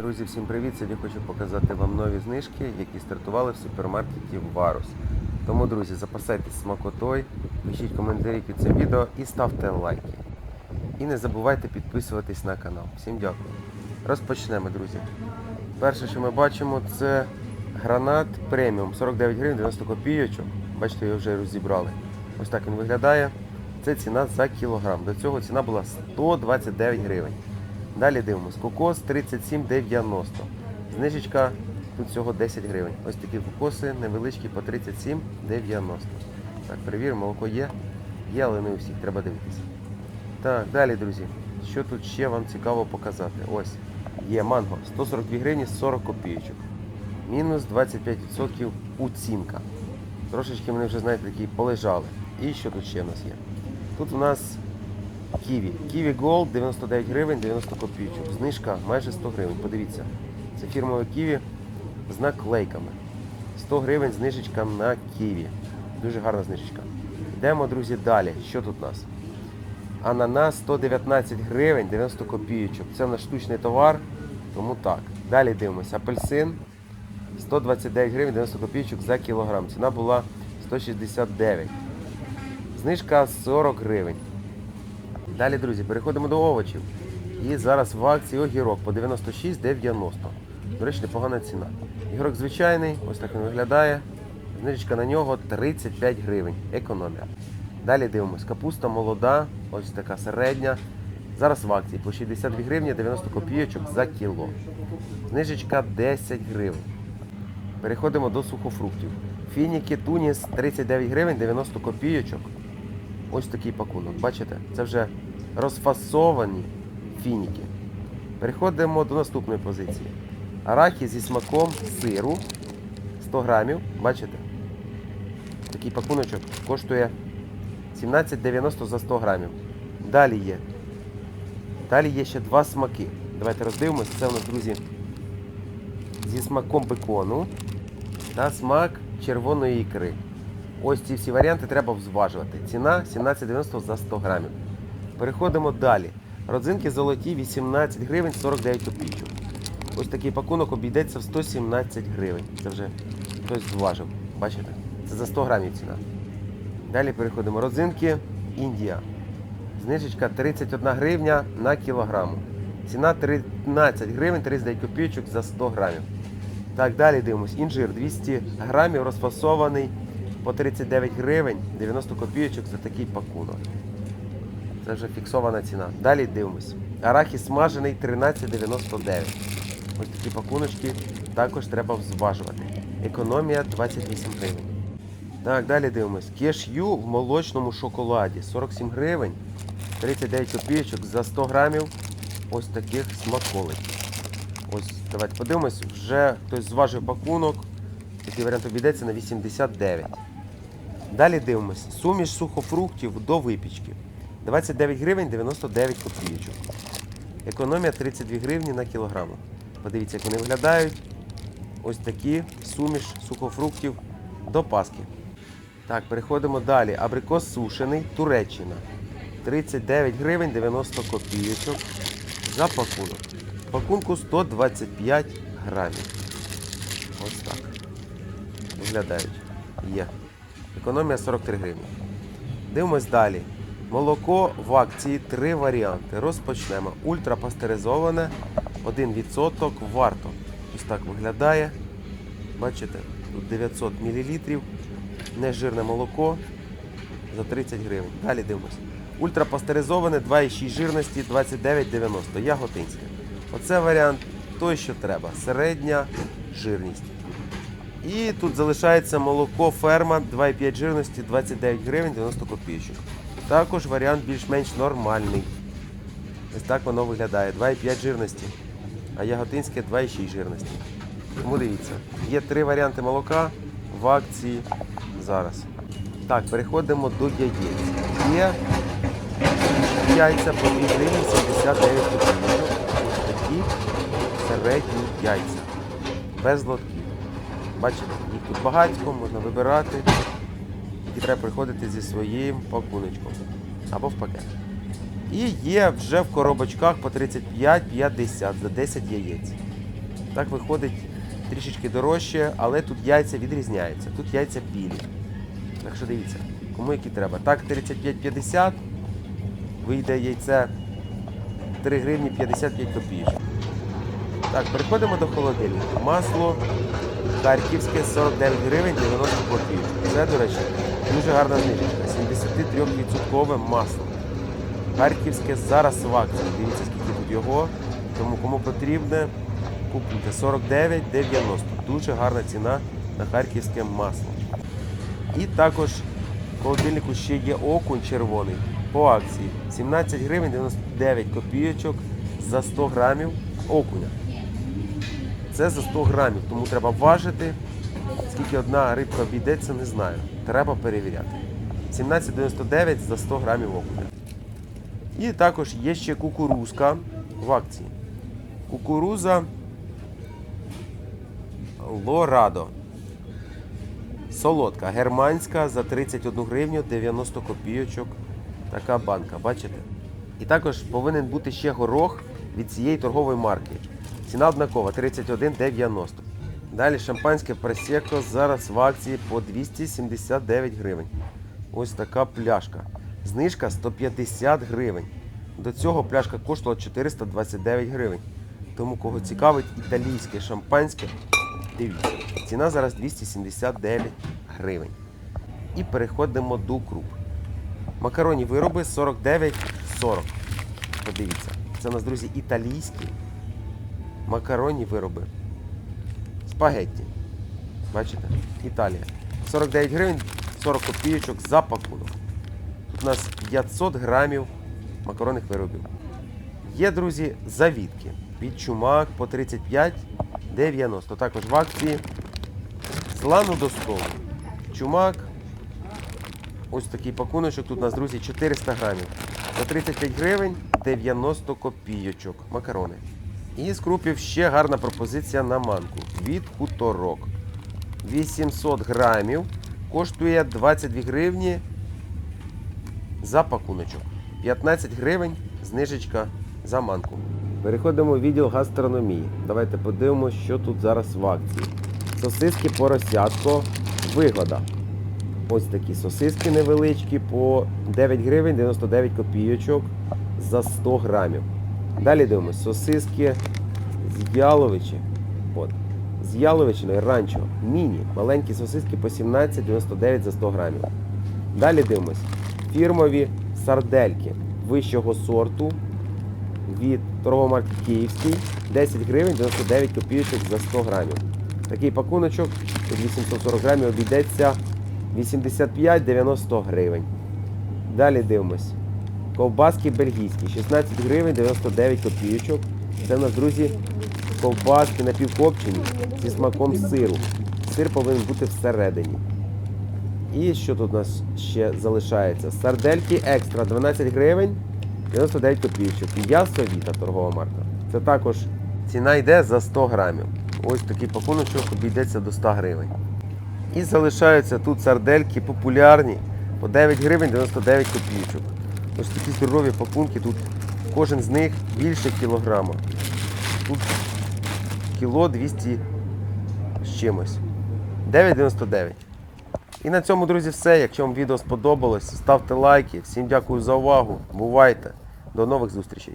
Друзі, всім привіт! Сьогодні хочу показати вам нові знижки, які стартували в супермаркеті Варус. Тому, друзі, запасайтесь смакотою, пишіть коментарі під цим відео і ставте лайки. І не забувайте підписуватись на канал. Всім дякую. Розпочнемо, друзі. Перше, що ми бачимо, це гранат преміум 49 гривень 90 копійочок. Бачите, його вже розібрали. Ось так він виглядає. Це ціна за кілограм. До цього ціна була 129 гривень. Далі дивимось. Кокос 37,90. Знижечка тут всього 10 гривень. Ось такі кокоси невеличкі по 37,90. Так, перевіримо, молоко є. Є, але не у всіх, треба дивитися. Так, далі, друзі. Що тут ще вам цікаво показати? Ось. Є манго 142 гривні 40 копійочок. Мінус 25% уцінка. Трошечки вони вже, знаєте, такі полежали. І що тут ще в нас є? Тут у нас Ківі. Ківі Gold 99 гривень 90 копійочок. Знижка майже 100 гривень. Подивіться. Це фірмове Ківі з наклейками. 100 гривень знижечка на Ківі. Дуже гарна знижечка. Йдемо, друзі, далі. Що тут у нас? Ананас 119 гривень 90 копійочок. Це наш штучний товар, тому так. Далі дивимося. Апельсин 129 гривень 90 копійочок за кілограм. Ціна була 169. Знижка 40 гривень. Далі, друзі, переходимо до овочів. І зараз в акції огірок по 96,90. До речі, непогана ціна. Огірок звичайний, ось так він виглядає. Знижечка на нього 35 гривень. Економія. Далі дивимось. Капуста молода, ось така середня. Зараз в акції по 62 гривні 90 копійочок за кіло. Знижечка 10 гривень. Переходимо до сухофруктів. Фініки Туніс 39 гривень 90 копійочок. Ось такий пакунок. Бачите? Це вже розфасовані фініки. Переходимо до наступної позиції. Арахі зі смаком сиру 100 грамів. Бачите? Такий пакуночок коштує 17,90 за 100 грамів. Далі є. Далі є ще два смаки. Давайте роздивимось. Це у нас, друзі, зі смаком бекону та смак червоної ікри. Ось ці всі варіанти треба взважувати. Ціна 17,90 за 100 грамів. Переходимо далі. Родзинки золоті 18 гривень 49 копійок. Ось такий пакунок обійдеться в 117 гривень. Це вже хтось зважив. Бачите? Це за 100 грамів ціна. Далі переходимо. Родзинки Індія. Знижечка 31 гривня на кілограм. Ціна 13 гривень 39 копійочок за 100 грамів. Так, далі дивимось. Інжир 200 грамів розфасований по 39 гривень 90 копійочок за такий пакунок. Це вже фіксована ціна. Далі дивимось. Арахіс смажений 13,99. Ось такі пакуночки також треба взважувати. Економія 28 гривень. Так, далі дивимось. Кеш'ю в молочному шоколаді 47 гривень 39 копійочок за 100 грамів ось таких смаколиків. Ось, давайте подивимось, вже хтось зважив пакунок. Такий варіант обійдеться на 89. Далі дивимось. Суміш сухофруктів до випічки. 29 гривень 99 копійочок. Економія 32 гривні на кілограм. Подивіться, як вони виглядають. Ось такі суміш сухофруктів до паски. Так, переходимо далі. Абрикос сушений, Туреччина. 39 гривень 90 копійочок за пакунок. Пакунку 125 грамів. Ось так. Виглядають. Є. Економія 43 гривні. Дивимось далі. Молоко в акції три варіанти. Розпочнемо. Ультрапастеризоване 1% варто. Ось так виглядає. Бачите, тут 900 мл. Нежирне молоко за 30 гривень. Далі дивимось. Ультрапастеризоване 2,6 жирності 29,90. Яготинське. Оце варіант той, що треба. Середня жирність. І тут залишається молоко ферма 2,5 жирності 29 гривень 90 копійочок. Також варіант більш-менш нормальний. Ось так воно виглядає. 2,5 жирності. А яготинське 2,6 жирності. Тому дивіться, є три варіанти молока в акції зараз. Так, переходимо до яєць. Є яйця по 2 гривні 79 копійок. Такі середні яйця. Без лотків. Бачите, їх тут багатько, можна вибирати. Треба приходити зі своїм пакуночком або в пакет. І є вже в коробочках по 35-50 за 10 яєць. Так виходить трішечки дорожче, але тут яйця відрізняються. Тут яйця білі. Так що дивіться, кому які треба. Так, 35,50 вийде яйце 3 гривні 55 копійок. Так, переходимо до холодильника. Масло харківське 49 гривень 90 копійок. Це, до речі, дуже гарна знижечка. 73% масло. Харківське зараз в акції. Дивіться, скільки тут його. Тому кому потрібне, купуйте 49,90. Дуже гарна ціна на харківське масло. І також в холодильнику ще є окунь червоний по акції. 17 гривень 99 копійочок за 100 грамів окуня. Це за 100 грамів, тому треба важити. Скільки одна рибка обійдеться, не знаю. Треба перевіряти. 17,99 за 100 грамів окуня. І також є ще кукурузка в акції. Кукуруза Лорадо. Солодка, германська за 31 гривню 90 копійочок. Така банка, бачите? І також повинен бути ще горох від цієї торгової марки. Ціна однакова 31,90. Далі шампанське просеко зараз в акції по 279 гривень. Ось така пляшка. Знижка 150 гривень. До цього пляшка коштувала 429 гривень. Тому кого цікавить італійське шампанське, дивіться. Ціна зараз 279 гривень. І переходимо до круп. Макаронні вироби 49,40. Подивіться. Це у нас, друзі, італійські макаронні вироби. Спагетті. Бачите? Італія. 49 гривень 40 копійочок за пакунок. Тут у нас 500 грамів макаронних виробів. Є, друзі, завітки. Від чумак по 35,90. Також в акції з лану до столу. Чумак. Ось такий пакуночок. Тут у нас, друзі, 400 грамів. За 35 гривень 90 копійочок. Макарони. І з крупів ще гарна пропозиція на манку. Від хуторок. 800 грамів. Коштує 22 гривні за пакуночок. 15 гривень знижечка за манку. Переходимо в відділ гастрономії. Давайте подивимося, що тут зараз в акції. Сосиски поросятко вигода. Ось такі сосиски невеличкі по 9 гривень 99 копійочок за 100 грамів. Далі дивимося сосиски з яловичі. От. З яловичиною ранчо. Міні. Маленькі сосиски по 17,99 за 100 грамів. Далі дивимось. Фірмові сардельки вищого сорту від торгової марки Київський 10 гривень 99 копійочок за 100 грамів. Такий пакуночок тут 840 грамів обійдеться 85-90 гривень. Далі дивимось. Ковбаски бельгійські 16 гривень 99 копійочок. Це у нас, друзі, ковбаски напівкопчені зі смаком сиру. Сир повинен бути всередині. І що тут у нас ще залишається? Сардельки екстра 12 гривень 99 копійочок. Ясовіта торгова марка. Це також ціна йде за 100 грамів. Ось такий пакуночок обійдеться до 100 гривень. І залишаються тут сардельки популярні по 9 гривень 99 копійочок. Ось такі здорові пакунки, тут кожен з них більше кілограма. Тут кіло 200 з чимось. 9,99. І на цьому, друзі, все. Якщо вам відео сподобалось, ставте лайки. Всім дякую за увагу. Бувайте. До нових зустрічей.